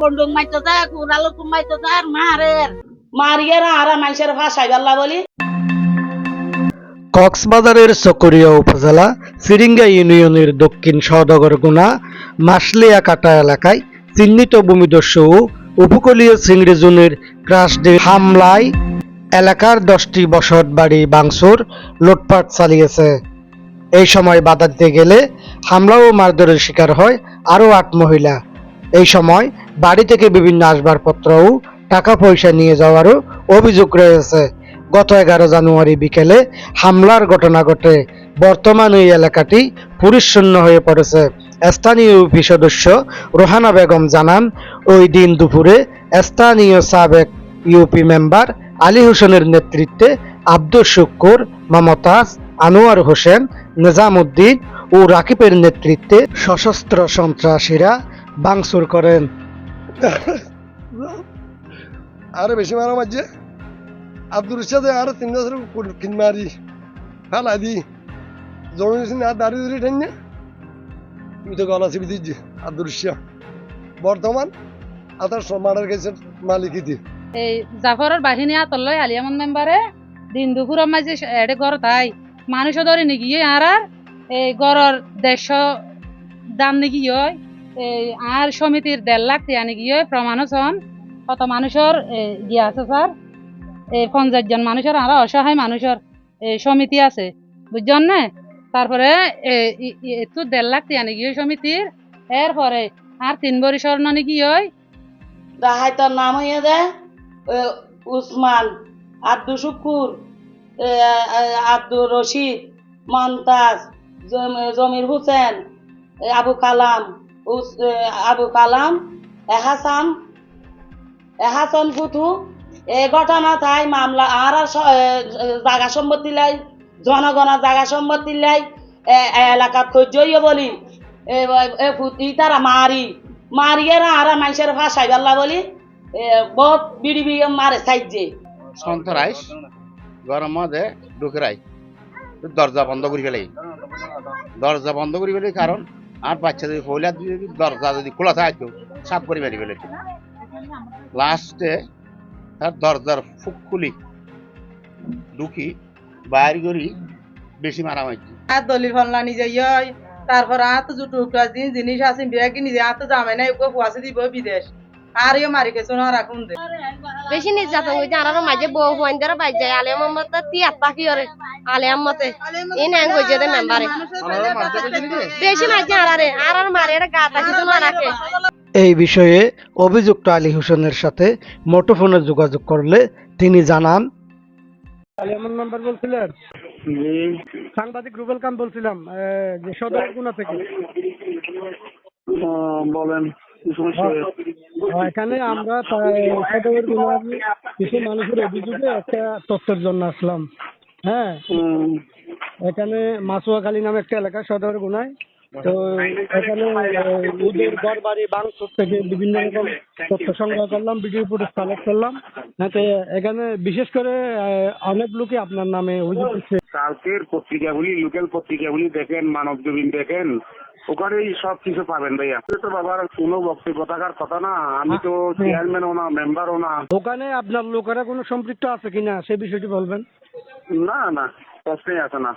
বন্দুক মাইতেছে কুড়ালো কুম মাইতেছে আর মারের মারিয়ে না আর মানুষের ভাষাই পাল্লা বলি। কক্সবাজারের চকরিয়া উপজেলা সিরিঙ্গা ইউনিয়নের দক্ষিণ সওদাগরগুনা মাসলিয়া কাটা এলাকায় চিহ্নিত ভূমিদস্যু উপকূলীয় চিংড়ি জোনের ক্রাশডে হামলায় এলাকার দশটি বসত বাড়ি বাংসুর লুটপাট চালিয়েছে। এই সময় বাধা দিতে গেলে হামলা ও মারধরের শিকার হয় আরও আট মহিলা। এই সময় বাড়ি থেকে বিভিন্ন আসবাবপত্র ও টাকা পয়সা নিয়ে যাওয়ারও অভিযোগ রয়েছে। গত এগারো জানুয়ারি বিকেলে হামলার ঘটনা ঘটে। বর্তমান এই এলাকাটি পরিচ্ছন্ন হয়ে পড়েছে। স্থানীয় ইউপি সদস্য রোহানা বেগম জানান, ওই দিন দুপুরে স্থানীয় সাবেক ইউপি মেম্বার আলী হোসেনের নেতৃত্বে আব্দুল শুক্কুর, মমতাজ, আনোয়ার হোসেন নিজামুদ্দিন ও রাকিবের নেতৃত্বে সশস্ত্র সন্ত্রাসীরা ভাঙচুর করেন। আরও বেশি মারা মারছে আব্দুল সাথে আরও তিন বছর কিন মারি ফেলা দি। জমি দিয়েছি আর দাঁড়িয়ে ধরে ঠেন তুমি তো গলা চিপি দিচ্ছি আব্দুল শাহ বর্তমান আতার মালিকি দি এই জাফরের বাহিনী আতল্লয় আলিয়ামন মেম্বারে দিন দুপুর মাঝে এডে ঘর তাই। মানুষ ধরে নিগিয়ে আর আর এই গড়র দেড়শো দাম নিগিয়ে এই আর সমিতির দেড় লাখ টিয়া নিগিয়ে প্রমাণও ছন কত মানুষের গিয়ে আছে স্যার এই পঞ্চাশ জন মানুষের আর অসহায় মানুষের সমিতি আছে বুঝছেন না? তারপরে একটু দেড় লাখ টিয়া নিগিয়ে সমিতির এরপরে আর তিন বরি স্বর্ণ নিগিয়ে রাহাই তোর নাম হইয়া দে উসমান আব্দুল শুকুর। এ, এ, আব্দুর রশিদ মন্তাজ জম- জমির হোসেন এ, আবু কালাম আবু কালাম এহাসান এহাসন ফুটু এই ঘটনা তাই মামলা আর এ, এ, জাগা সম্পত্তি লাই জনগণের জাগা সম্পত্তি লাই এ- এ এলাকাত খোঁজই বলি এ এ ফুটি তারা মারি মারিয়ে আর মানুষের ভাষাই পাল্লা বলি এ, বহুত বিড়ি বিড়ি মারে সাইজে। সন্তরাইস গরম মধ্যে ঢুকরাই দরজা বন্ধ করে ফেলে। দরজা বন্ধ করে ফেলে কারণ আর বাচ্চা যদি ফইলা যদি দরজা যদি খোলা থাকতো সাপ করে মেরে ফেলে। লাস্টে তার দরজার ফুক খুলি ঢুকি বাইর করি, বেশি মারামারি আর দলিল ফলনা নিজে ইয় তারপর আর তো জুটু জিনিস আছে, বিয়া কি নিজে আর তো জামাই নাই, ওকে দিব বিদেশ। আর মারি গেছো না রাখুন দে বেশি নির্যাতন আর মাঝে বউ হুয়াইন্দারা বাই যায় আলিয়া মোহাম্মদ তিয়াত্তা কি করে? আলিয়া মতে এই ন্যাং দে মেম্বারে বেশি মাঝে আর আরে আর আর মারে এটা গা তাকি তো রাখে এই বিষয়ে অভিযুক্ত আলী হোসেনের সাথে মুঠোফোনে যোগাযোগ করলে তিনি জানান আলিয়ামন মেম্বার বলছিলেন? সাংবাদিক রুবেল খান বলছিলাম যে সদর গুনা থেকে। বলেন। কি এখানে আমরা প্রায় সদর গুনার কিছু মানুষের অভিযোগে একটা তথ্যের জন্য আসলাম। হ্যাঁ। এখানে মাসুয়াখালী নামে একটা এলাকা সদর গুনায়। তো এখানে ওদের ঘর বাড়ি বাংসুর থেকে বিভিন্ন রকম তথ্য সংগ্রহ করলাম ভিডিও ফুটেজ কালেক্ট করলাম। হ্যাঁ তো এখানে বিশেষ করে অনেক লোকই আপনার নামে অভিযোগ কালকের পত্রিকাগুলি লোকাল পত্রিকাগুলি দেখেন মানব জমিন দেখেন ওখানেই সব কিছু পাবেন ভাইয়া। তো বাবার কোনো বক্তব্য থাকার কথা না আমি তো চেয়ারম্যানও না মেম্বারও না। ওখানে আপনার লোকেরা কোনো সম্পৃক্ত আছে কিনা সে বিষয়টি বলবেন। না না প্রশ্নই আছে না।